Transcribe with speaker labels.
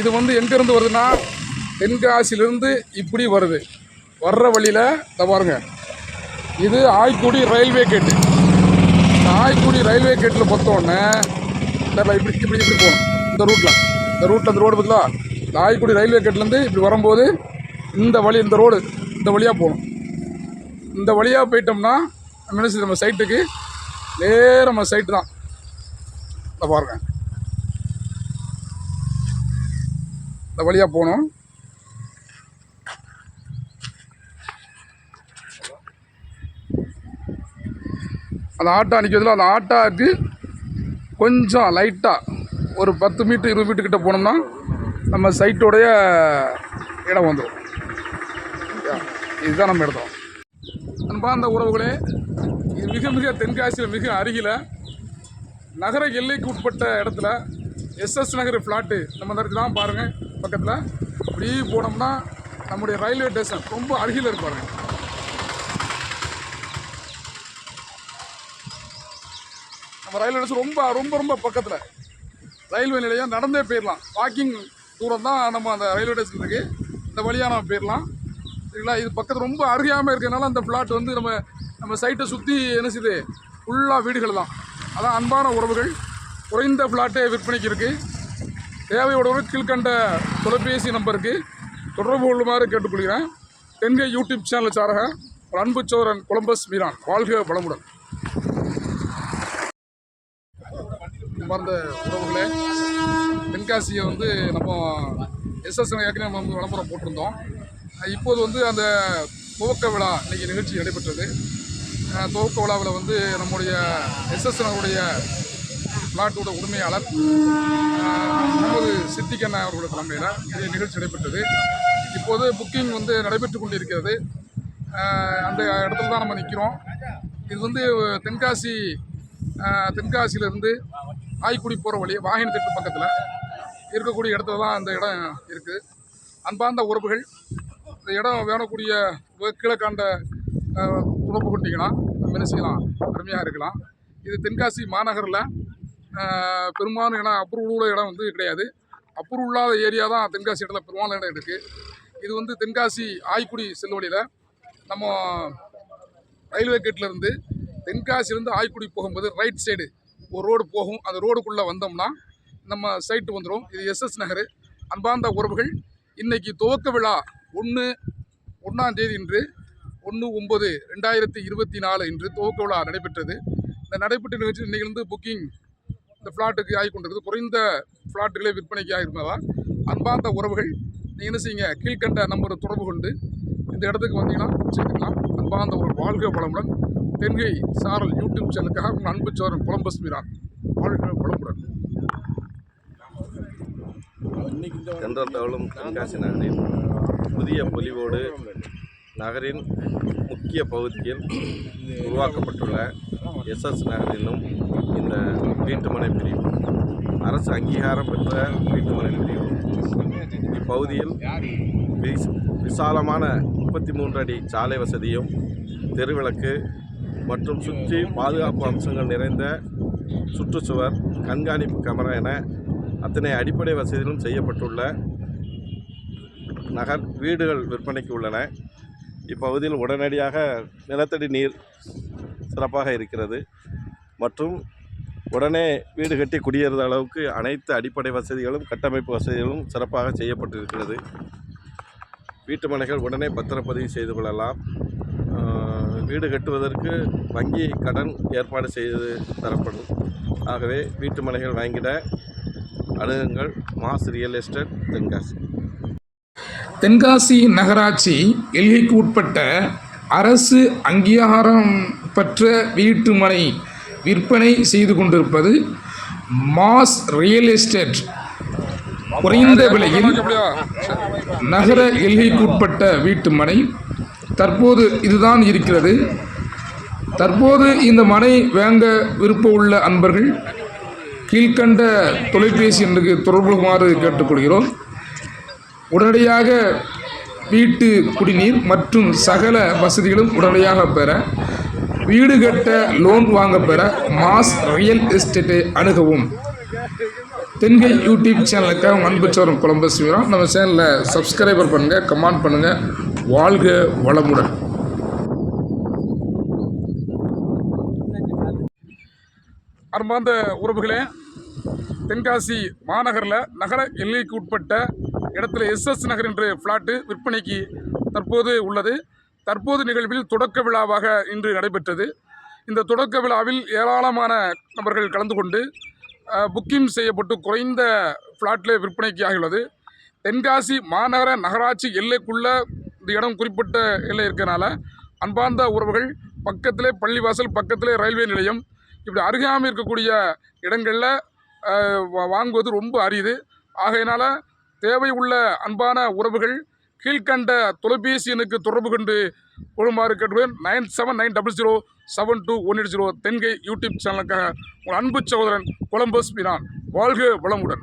Speaker 1: இது வந்து எங்கேருந்து வருதுன்னா தென்காசியிலிருந்து இப்படி வருது. வர்ற வழியில் இதை பாருங்க. இது ஆய்க்குடி ரயில்வே கேட்டு. இந்த ஆய்க்குடி ரயில்வே கேட்டில் பொறுத்தோடனே இந்த இப்படி இப்படி இப்படி போகணும். இந்த ரூட்டில் இந்த ரூட்டில் இந்த ரோடு பார்த்தா இந்த ஆய்க்குடி ரயில்வே கேட்லேருந்து இப்படி வரும்போது இந்த வழி இந்த ரோடு இந்த வழியாக போகணும். இந்த வழியாக போயிட்டோம்னா நம்ம நம்ம சைட்டுக்கு நேரம் நம்ம சைட்டு தான். இதை பாருங்கள் இந்த வழியாக போகணும். அந்த ஆட்டோ நிற்கிறதுல அந்த ஆட்டாவுக்கு கொஞ்சம் லைட்டாக ஒரு பத்து மீட்டர் இருபது மீட்டர் கிட்ட போனோம்னா நம்ம சைட்டோடைய இடம் வந்துடும் இதுதான் நம்ம இடத்தோம். அன்பார்ந்த உறவுகளே இது மிக மிக தென்காசியில் மிக அருகில் நகர எல்லைக்கு உட்பட்ட இடத்துல எஸ்எஸ் நகர் ஃப்ளாட்டு நம்ம இந்த இடத்துல தான் பாருங்கள் பக்கத்தில் இப்படி போனோம்னா நம்முடைய ரயில்வே ஸ்டேஷன் ரொம்ப அருகில் இருக்கு நம்ம ரயில்வே ஸ்டேஷன் ரொம்ப ரொம்ப ரொம்ப பக்கத்தில். ரயில்வே நிலையம் நடந்தே போயிடலாம் வாக்கிங் தூரம் தான் நம்ம அந்த ரயில்வே ஸ்டேஷன் இருக்குது இந்த வழியாக நம்ம போயிடலாம் சரிங்களா? இது பக்கத்தில் ரொம்ப அருகாமல் இருக்கிறதுனால அந்த ஃப்ளாட் வந்து நம்ம நம்ம சைட்டை சுற்றி என்ன செய்யுது? ஃபுல்லாக வீடுகள் தான். அதான் அன்பான உறவுகள். குறைந்த ஃப்ளாட்டே விற்பனைக்கு இருக்குது தேவையுடவர் கீழ்கண்ட தொலைபேசி நம்பருக்கு தொடர்பு கொள்ளுமாறு கேட்டுக்கொள்கிறேன். தென்கை யூடியூப் சேனல் சாரக ஒரு அன்பு சோரன் கொலம்பஸ் மீரான் வாழ்க வளமுடன். அன்பார்ந்த உறவுகளே தென்காசியை வந்து நம்ம எஸ்எஸ் ஏற்கனவே நம்ம வந்து விளம்பரம் போட்டிருந்தோம். இப்போது வந்து அந்த துவக்க விழா இன்றைக்கி நிகழ்ச்சி நடைபெற்றது. துவக்க விழாவில் வந்து நம்முடைய எஸ்எஸ் பிளாட்டோட உரிமையாளர் நமது சித்திகண்ணா அவர்களோட தலைமையில் இந்த நிகழ்ச்சி நடைபெற்றது. இப்போது புக்கிங் வந்து நடைபெற்று கொண்டிருக்கிறது. அந்த இடத்துல தான் நம்ம நிற்கிறோம் இது வந்து தென்காசி தென்காசியிலிருந்து தென்காசியிலேருந்து ஆய்க்குடி போகிற வழி வாகன திட்டு பக்கத்தில் இருக்கக்கூடிய இடத்துல தான் அந்த இடம் இருக்குது அன்பார்ந்த உறவுகள் இந்த இடம் வேணக்கூடிய கீழக்காண்ட தொடர்பு கொண்டீங்கன்னா நம்ம என்ன செய்யலாம்? அருமையாக இருக்கலாம். இது தென்காசி மாநகரில் பெரும்பாலும் இடம் அப்ரூவல் உள்ள இடம் வந்து கிடையாது. அப்ரூவ் இல்லாத ஏரியா தான் தென்காசி இடத்துல பெரும்பாலும் இடம் இருக்குது இது வந்து தென்காசி ஆய்க்குடி செல்வழியில் நம்ம ரயில்வே கேட்லேருந்து தென்காசிலேருந்து ஆய்க்குடி போகும்போது ரைட் சைடு ஒரு ரோடு போகும். அந்த ரோடுக்குள்ளே வந்தோம்னா நம்ம சைட்டு வந்துடும் இது எஸ்எஸ் நகர். அன்பார்ந்த உறவுகள் இன்றைக்கி துவக்க விழா ஒன்று ஒன்றாம் தேதி இன்று ஒன்று ஒம்பது ரெண்டாயிரத்தி இருபத்தி நாலு இன்று துவக்க விழா நடைபெற்றது. இந்த நடைபெற்ற நிகழ்ச்சியில் இன்றைக்கிலிருந்து புக்கிங் இந்த ஃப்ளாட்டுக்கு ஆகி கொண்டிருக்குது. குறைந்த ஃப்ளாட்டுகளே விற்பனைக்கு ஆகிருப்பதால் அன்பார்ந்த உறவுகள் நீங்கள் என்ன செய்யுங்க? கீழ்கண்ட நம்பரை தொடர்பு கொண்டு இந்த இடத்துக்கு வந்தீங்கன்னா சேர்த்துக்கலாம் அன்பார்ந்த ஒரு வாழ்க வளமுடன் தென்கை சாரல் யூடியூப் சேனலுக்காக உங்கள் அன்பு சோரன் கொலம்பஸ் மீரான் வாழ்க வளமுடன்.
Speaker 2: தென்றல் தென்காசி நகரின் புதிய பொலிவோடு நகரின் முக்கிய பகுதியில் உருவாக்கப்பட்டுள்ள எஸ்எஸ் நகரிலும் இந்த வீட்டுமனை பிரிவு. அரசு அங்கீகாரம் பெற்ற வீட்டுமனை பிரிவு. இப்பகுதியில் விசாலமான முப்பத்தி மூன்று அடி சாலை வசதியும் தெருவிளக்கு மற்றும் சுற்றி பாதுகாப்பு அம்சங்கள் நிறைந்த சுற்றுச்சுவர் கண்காணிப்பு கேமரா என அத்தனை அடிப்படை வசதிகளும் செய்யப்பட்டுள்ள நகர் வீடுகள் விற்பனைக்கு உள்ளன. இப்பகுதியில் உடனடியாக நிலத்தடி நீர் சிறப்பாக இருக்கிறது. மற்றும் உடனே வீடு கட்டி குடியேறுத அளவுக்கு அனைத்து அடிப்படை வசதிகளும் கட்டமைப்பு வசதிகளும் சிறப்பாக செய்யப்பட்டிருக்கிறது. வீட்டு மனைகள் உடனே பத்திரப்பதிவு செய்து கொள்ளலாம். வீடு கட்டுவதற்கு வங்கி கடன் ஏற்பாடு செய்து தரப்படும். ஆகவே வீட்டு மனைகள் வாங்கிட அணுகுங்கள். Mass real estate Tenkasi.
Speaker 1: Tenkasi நகராட்சி எல்கைக்கு உட்பட்ட அரசு அங்கீகாரம் பெற்ற வீட்டுமனை விற்பனை செய்து கொண்டிருப்பது மாஸ் ரியல் எஸ்டேட். குறைந்த விலையில் நகர எல்லைக்குட்பட்ட வீட்டு மனை. தற்போது இதுதான் இருக்கிறது. தற்போது இந்த மனை வாங்க விருப்பம் உள்ள அன்பர்கள் கீழ்கண்ட தொலைபேசி எண்ணுக்கு தொடர்புமாறு கேட்டுக்கொள்கிறோம். உடனடியாக வீட்டு குடிநீர் மற்றும் சகல வசதிகளும் உடனடியாக பெற வீடு கட்ட லோன் வாங்க பெற மாஸ் ரியல் எஸ்டேட்டை அணுகவும். தென்கை யூடியூப் சேனலுக்கு அவங்க அன்பு கொலம்பஸ் வீரம் நம்ம சேனலில் சப்ஸ்கிரைபர் பண்ணுங்கள் கமெண்ட் பண்ணுங்கள் வாழ்க வளமுடன். அன்பார்ந்த உறவுகளே தென்காசி மாநகரில் நகர எல்லைக்கு உட்பட்ட இடத்துல எஸ்எஸ் நகர் என்ற ஃப்ளாட்டு விற்பனைக்கு தற்போது உள்ளது. தற்போது நிகழ்வில் தொடக்க விழாவாக இன்று நடைபெற்றது. இந்த தொடக்க விழாவில் ஏராளமான நபர்கள் கலந்து கொண்டு புக்கிங் செய்யப்பட்டு குறைந்த ஃப்ளாட்டில் விற்பனைக்கு ஆகியுள்ளது. தென்காசி மாநகர நகராட்சி எல்லைக்குள்ள இந்த இடம் குறிப்பிட்ட எல்லை இருக்கிறனால அன்பார்ந்த உறவுகள் பக்கத்திலே பள்ளிவாசல் பக்கத்திலே ரயில்வே நிலையம் இப்படி அருகாமல் இருக்கக்கூடிய இடங்களில் வா- வாங்குவது ரொம்ப அரியுது ஆகையினால தேவை உள்ள அன்பான உறவுகள் கீழ்கண்ட தொலைபேசி எண்ணுக்கு தொடர்பு கொண்டு கொள்ளுமாறு கேட்டுவேன் nine seven nine double zero seven two one eight zero தென்கை YouTube சேனலுக்காக உங்கள் அன்பு சகோதரன் கொலம்பஸ் பினான் வாழ்க வளமுடன்.